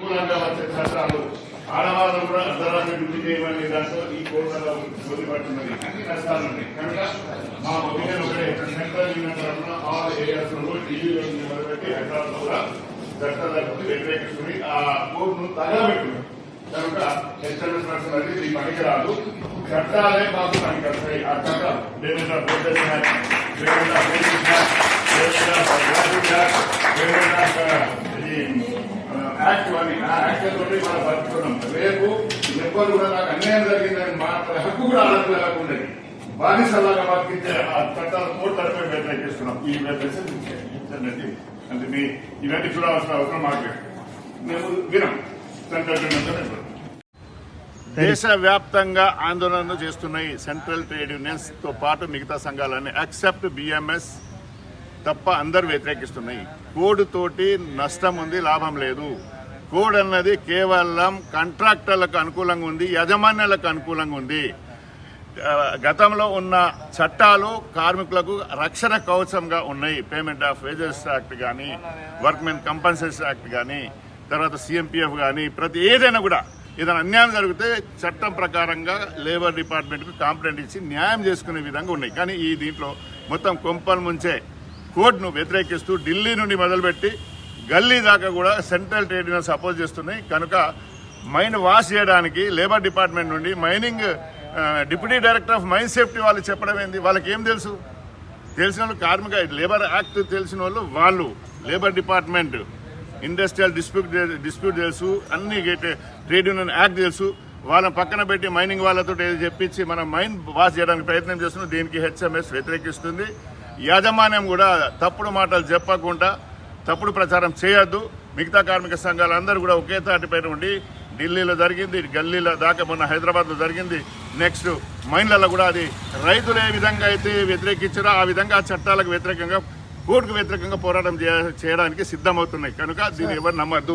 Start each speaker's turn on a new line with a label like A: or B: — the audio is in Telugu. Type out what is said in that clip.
A: అనుకూలంగా వచ్చే చట్టాలు ఆడవాళ్ళు కూడా అర్ధరాత్రి వృద్ధి చేయమని దాంట్లో ఈ కోర్టులో పొందుపడుతున్నది అన్ని కష్టాలు ఉన్నాయి కనుక మా ఒపీనియన్ ఒకటే. సెంట్రల్ యూనియన్ తరఫున ఆల్ ఏరియాస్లో ఢిల్లీలో మొదలుపెట్టి హైదరాబాద్లో కూడా చట్టాలకు వ్యతిరేకిస్తుంది. ఆ కోర్టును తగలబెట్టింది. కనుక హెచ్ఎంఎస్ పర్సన్ అనేది ఇది పనికిరాదు చట్టాలే మాకు పనికి వస్తాయి. ఆ చట్టం. పేమెంట్ యాక్ట్ అని ఆ యాక్ట్ తోటి మనం బతుకుతున్నాం. రేపు ఎవ్వరు కూడా నాకు అన్యాయం జరిగిందని మాట్లాడే హక్కు కూడా ఆడపిల్లలకు ఉండేది. బానిసలాగా బతికించే ఆ చట్టాల కోర్టు తరఫే వ్యతిరేకిస్తున్నాం ఈ మెసేజ్ ఇచ్చానండి అంటే మీ ఇవన్నీ చూడాల్సిన అవసరం మాకు మేము వినం. సెంట్రల్ గవర్నమెంట్ దేశవ్యాప్తంగా ఆందోళనలు చేస్తున్నాయి సెంట్రల్ ట్రేడ్ యూనియన్స్తో పాటు మిగతా సంఘాలన్నీ. అక్సెప్ట్ బిఎంఎస్ తప్ప అందరు వ్యతిరేకిస్తున్నాయి. కోడ్ తోటి నష్టం ఉంది లాభం లేదు. కోడ్ అన్నది కేవలం కాంట్రాక్టర్లకు అనుకూలంగా ఉంది యజమానులకు అనుకూలంగా ఉంది. గతంలో ఉన్న చట్టాలు కార్మికులకు రక్షణ కవచంగా ఉన్నాయి. పేమెంట్ ఆఫ్ వేజెస్ యాక్ట్ కానీ వర్క్మెన్ కంపన్సేషన్ యాక్ట్ కానీ తర్వాత సిఎంపిఎఫ్ కానీ ప్రతి ఏదైనా కూడా ఏదైనా అన్యాయం జరిగితే చట్టం ప్రకారంగా లేబర్ డిపార్ట్మెంట్కు కాంప్లైంట్ ఇచ్చి న్యాయం చేసుకునే విధంగా ఉన్నాయి. కానీ ఈ దీంట్లో మొత్తం కొంపలు ముంచే కోర్టును వ్యతిరేకిస్తూ ఢిల్లీ నుండి మొదలుపెట్టి గల్లీ దాకా కూడా సెంట్రల్ ట్రేడ్ యూనియన్స్ అపోజ్ చేస్తున్నాయి. కనుక మైన్ వాష్ చేయడానికి లేబర్ డిపార్ట్మెంట్ నుండి mining deputy director of mine safety వాళ్ళు చెప్పడం ఏంది? వాళ్ళకి ఏం తెలుసు? తెలిసిన వాళ్ళు కార్మిక లేబర్ యాక్ట్ తెలిసిన వాళ్ళు వాళ్ళు labour department industrial dispute dispute తెలుసు అన్ని ట్రేడ్ యూనియన్ యాక్ట్ తెలుసు. వాళ్ళని పక్కన పెట్టి మైనింగ్ వాళ్ళతో ఏదో చెప్పించి మనం మైన్ వాష్ చేయడానికి ప్రయత్నం చేస్తున్నాం. దీనికి హెచ్ఎంఎస్ వ్యతిరేకిస్తుంది. యాజమాన్యం కూడా తప్పుడు మాటలు చెప్పకుండా తప్పుడు ప్రచారం చేయొద్దు. మిగతా కార్మిక సంఘాలు అందరూ కూడా ఒకే తాటిపైన ఉండి ఢిల్లీలో జరిగింది గల్లీలో దాకా మొన్న హైదరాబాద్లో జరిగింది. నెక్స్ట్ మైన్లలో కూడా అది రైతులు ఏ విధంగా అయితే వ్యతిరేకించారో ఆ విధంగా ఆ చట్టాలకు వ్యతిరేకంగా కోర్టుకు వ్యతిరేకంగా పోరాటం చేయ- చేయడానికి సిద్ధమవుతున్నాయి. కనుక దీన్ని ఎవరు నమ్మద్దు.